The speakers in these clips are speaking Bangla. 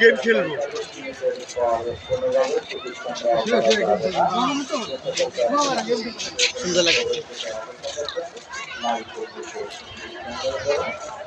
গেম খেলব। সুন্দর লাগে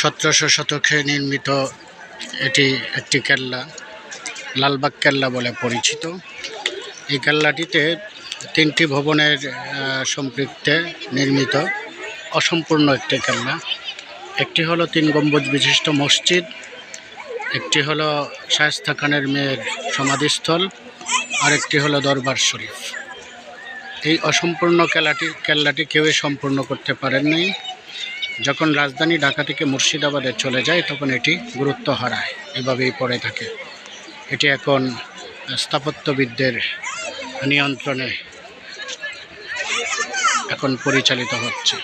সতেরোশো শতকে নির্মিত এটি একটি কেল্লা লালবাগ কেল্লা বলে পরিচিত। এই কেল্লাটিতে তিনটি ভবনের সম্পৃক্তে নির্মিত। অসম্পূর্ণ একটি খেলনা। একটি হলো তিন গম্বুজ বিশিষ্ট মসজিদ, একটি হলো শায়েস্তা খানের মেয়ের সমাধিস্থল, আরেকটি হলো দরবার শরীফ। এই অসম্পূর্ণ কেল্লাটি কেল্লাটি কেউই সম্পূর্ণ করতে পারেননি যখন রাজধানী ঢাকা থেকে মুর্শিদাবাদে চলে যায়, তখন এটি গুরুত্ব হারায়। এভাবেই পড়ে থাকে। এটি এখন স্থাপত্যবিদদের নিয়ন্ত্রণে এখন পরিচালিত হচ্ছে।